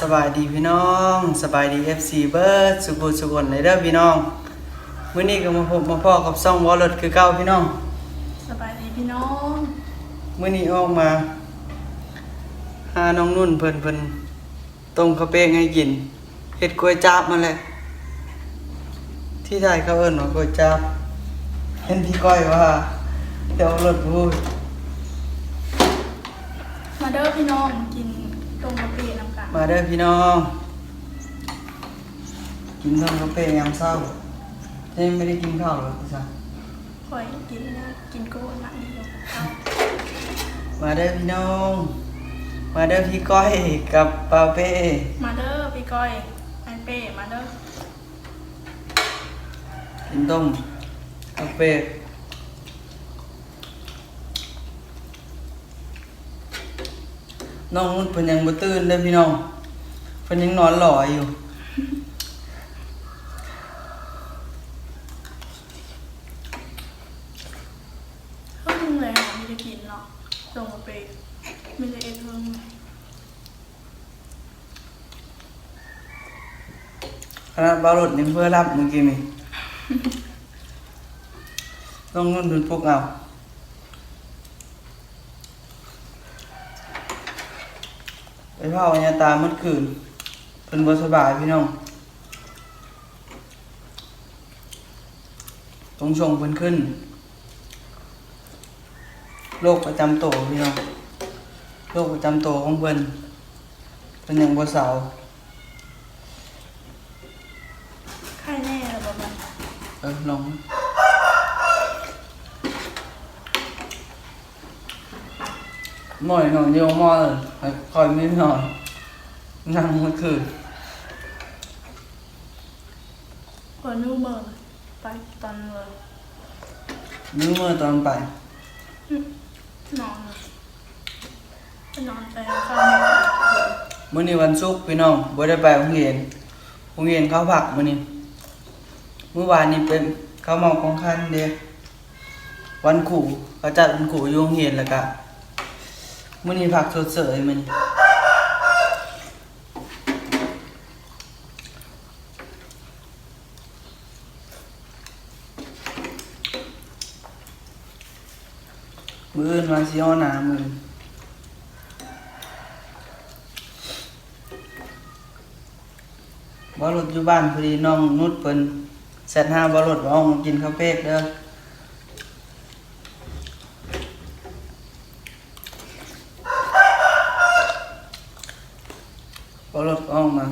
สบายดีพี่น้องสบายดี FC เบิร์ดสุขุสุขนในเด้อพี่น้องมื้อนี้ก็มาพบมาพ่อกับซ่องวอลลดคือเก่าพี่น้องสบายดีพี่น้องมื้อนี้ออกมาหาน้องนุ่นเพิ่นเพิ่นต้มข้าวเป้งให้กินเฮ็ดกล้วยจับมาแหละที่ไทยเขาเอิ้นว่ากล้วยจับเห็นพี่ก้อยว่าเดี๋ยวรถพูดมาเด้อพี่น้องกินต้มกะปิน้ำกัน มาเด้อพี่น้อง กินต้มข้าวเป้งยามเช้าเจ๊ไม่ได้กินข้าวหรอพี่จ๊ะคอยกินนะกินโก้หนักดีเอามาเด้อพี่น้อง มาเด้อพี่ก้อยกับปาเป้ มาเด้อพี่ก้อยไอเป้ มาเด้อกินต้มกาเป้ น้องนุ่นเพิ่นยังบ่ตื่นเด้อพี่น้องเพิ่นยังนอนหล่ออยู่เพิ่งเลยไม่ได้กินหรอกต้มกะปิไม่ได้เอ็ดเพิ่งคณะบารถยังเพื่อรับเมื่อกี้นี่น้องนุ่นเพิ่นปลุกเอา ไปเผาอัญญาตาเมื่อคืนเพิ่นบ่สบายพี่น้องต้องชงเพิ่นขึ้นโรคประจำตัวพี่น้องโรคประจำตัวของเพิ่นเพิ่นยังบ่เศร้าไข่แน่แล้วประมาณเออลอง หน่อยหน่อยเดียวมอเลยให้คอยไม่หน่อยนั่งเมื่อคืนเปิดนิ้วเบิร์ไปตอนเลยนิ้วมือตอนไป นอนเลยไปนอนไปข้าวแม่มื้อนี้วันศุกร์พี่น้องบ่ได้ไปโรงเรียนโรงเรียนเขาผักมื้อนี้เมื่อวานนี้เป็นเขาเมาของคันเด้วันขู่เขาจัดวันขู่อยู่โรงเรียนแล้วก็ มื้อนี้ผักสดเสยมื้อนี้มืออื่นมาสิเอาหน้ามือบ่รถอยู่บ้านพอดีน้องนุชเพิ่นแซดห้าบ่รถว่าเอามากินข้าวเป๊กเด้อบ่รถก็เอามา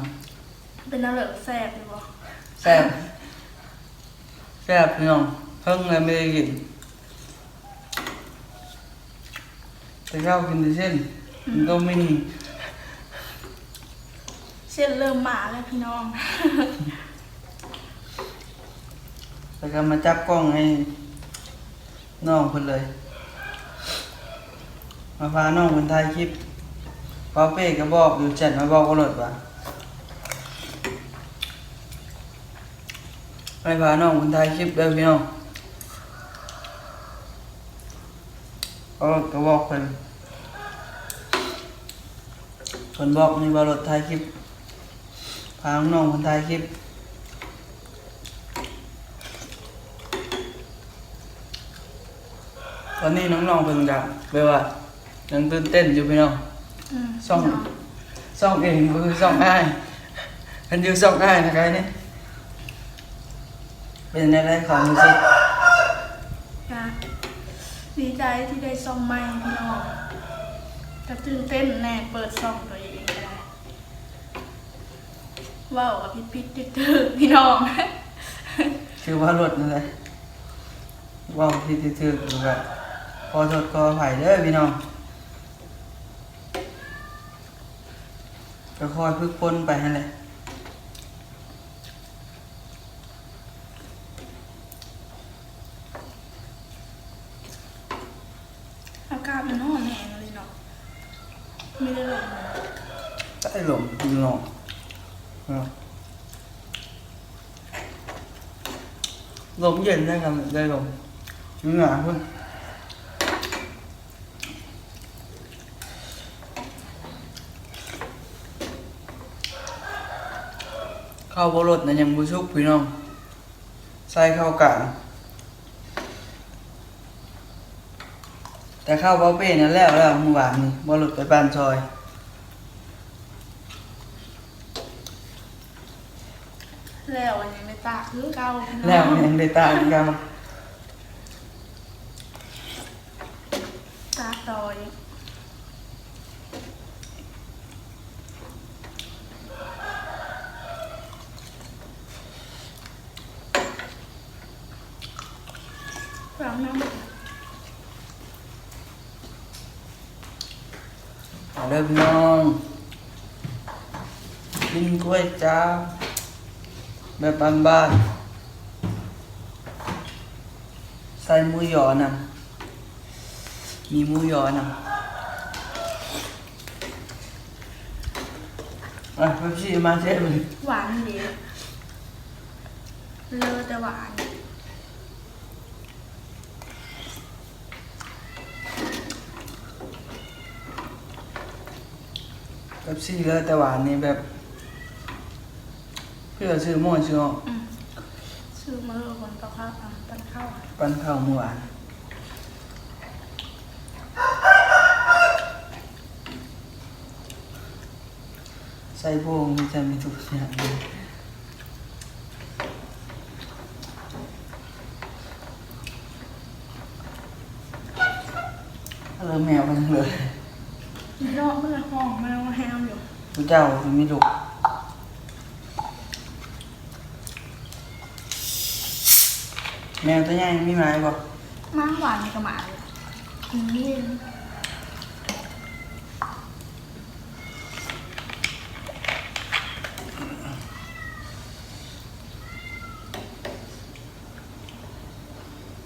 เป็นน้ำเหลืองแสบหรือเปล่าแซ่บแซ่บพี่น้องเพิ่งเลยไม่ได้กินแต่ข้าวกินแต่เส้นมันก็ไม่มีเส้นเริ่มหมาแล้วพี่น้อง แล้วก็มาจับกล้องให้น้องเพิ่นเลย มาพาน้องเพิ่นถ่ายคลิปป้าเป้ก็บอกอยู่แชทมาบอกว่ารถว่า ไปพาน้องเพิ่นถ่ายคลิปเด้อพี่น้องก็ก็บอกเพิ่นเพิ่นบอกนี่ว่ารถถ่ายคลิปพาน้องเพิ่นถ่ายคลิปตอนนี้น้องๆเพิ่งจะเรียกว่ายังตื่นเต้นอยู่พี่น้องอืมซ่องซ่องเองก็คือซ่องง่ายอันอยู่ซ่องง่ายนะครับนี่ เป็นอะไรของมือสินะดีใจที่ได้ซ่อมใหม่พี่น้องจะตื่นเต้นแน่เปิดซ่องตัวเองก็ได้ว้าวกับพิษพิษตึกๆพี่น้องชื่อว่ารถนั่นแหละว่าวที่ถือๆดูแบบพอสดก็ไผ่เด้อพี่น้องก็คอยพึกพ้นไปนั่นแหละ อากาศ มันร้อนแหงเลยเนาะไม่ได้ลมเลยใต้ลมพี่น้องอะลมเย็นนะครับได้ลมเหงื่อเพิ่นข้าวบรดนะยังบุชุกพี่น้องใส่ข้าวกลาง แต่ข้าวเบาเป้นั่นแล้วแล้วเมื่อวานนี้บรดไปบ้านซอยแล้วอันนี้ไม่ตากคือเก่าพี่น้องแล้วมันยังได้ตามกันตากต่อยฟังน้ำ เอาเด้อพี่น้อง กินกล้วยจ้าแบบบ้านๆใส่มูหยอนำมีมูยอนำอะเป๊ปซี่มาเช็ดเลย หวานดีเลอแต่หวาน เป๊ปซี่เลยแต่หวานนี่แบบ เพื่อซื้อหม้อซื้ออืมซื้อมาเลอคนต่อข้าวอะตันข้าวปั้นข้าวหมูหวานใส่พวงจะมีทุกอย่างเลยเริ่มแมวกันเลย มีนอกเมื่อห้องแมวแฮมอยู่ ผู้เจ้ามีลูกแมวตัวใหญ่มีไม้บ่มากหวานกระหมาเลยกินเย็น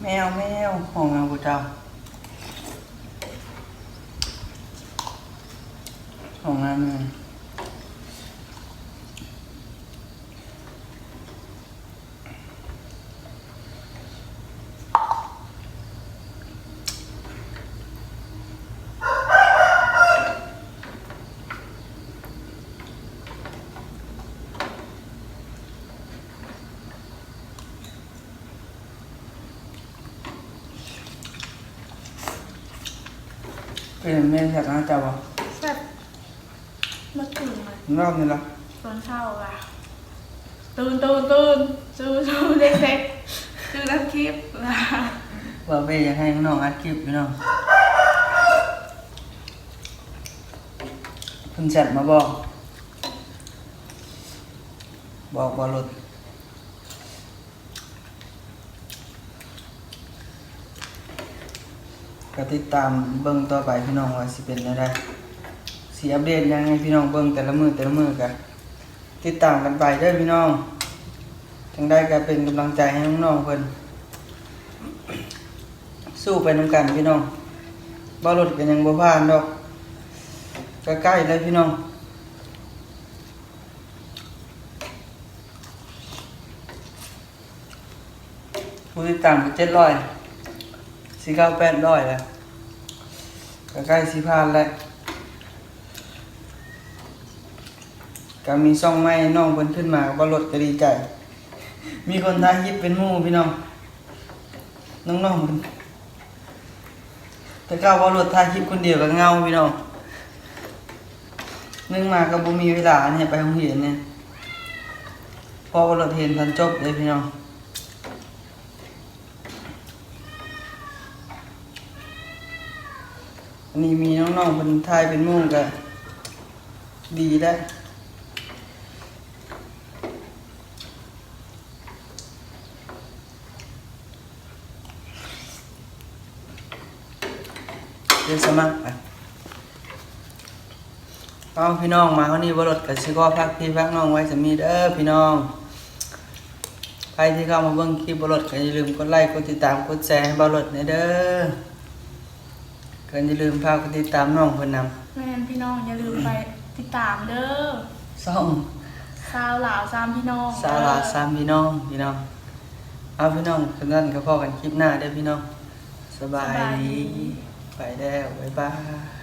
แมวแมวของแมวผู้เจ้าของงานเงินเป็นแม่จากน้าเจ้าบ่แซ่บเมื่อตื่นเลยรอบนี้ละตอนเช้าอะตื่นตื่นตื่นซูซูเด็กเด็กๆตื่นรับคลิปนะว่าเป้อยากให้น้องอัดคลิปพี่น้องเพิ่นแชทมาบอก บอกบ่หลุด ก็ติดตามเบิ่งต่อไปพี่น้องว่าสิเป็นอะไรสิอัปเดตยังไงพี่น้องเบิ่งแต่ละมือแต่ละมือกันติดตามกันไปเด้พี่น้องจังได้ก็เป็นกำลังใจให้น้องๆเพิ่นสู้ไปน้ำกันพี่น้องบ่รถกันยังบ่ผ่านดอกใกล้ๆเลยพี่น้องผู้ติดตามก็เจ็ดร้อย สี่เก้าแปดร้อยแล้วใกล้สี่พันแล้วก็มีซ่องไม้น้องเพิ่นขึ้นมาบ่รถก็ดีใจ มีคนถ่ายคลิปเป็นหมู่พี่น้อง น้องๆเพิ่นแต่ก้าวว่ารถถ่ายคลิปคนเดียวก็เงาพี่น้องนึงมาก็บ่มีเวลาเนี่ยไปโรงเรียนเนี่ยพอว่ารถเห็นทันจบเลยพี่น้อง อันนี้มีน้องๆเพิ่นถ่ายเป็นมู่ก็ดีแล้วเดี๋ยวสมัครไปเอาพี่น้องมาวันนี้บรถกับชิก็พักพี่พักน้องไว้จะมีเด้อพี่น้องใครที่เข้ามาเบิ่งคลิปบรถก็อย่าลืมกดไลค์กดติดตามกดแชร์ให้บรถในเด้อ ก็อย่าลืมพากกดติดตามน้องเพิ่นนแม่นพี่น้องอย่าลืมไปติดตามเด้อำซ่องสาวหลาวสามพี่น้องสาราสามพี่น้องพี่น้องเอาพี่น้องกันนั่นก็พอกันคลิปหน้าเด้อพี่น้อง สบายดีไปแล้วบ๊ายบาย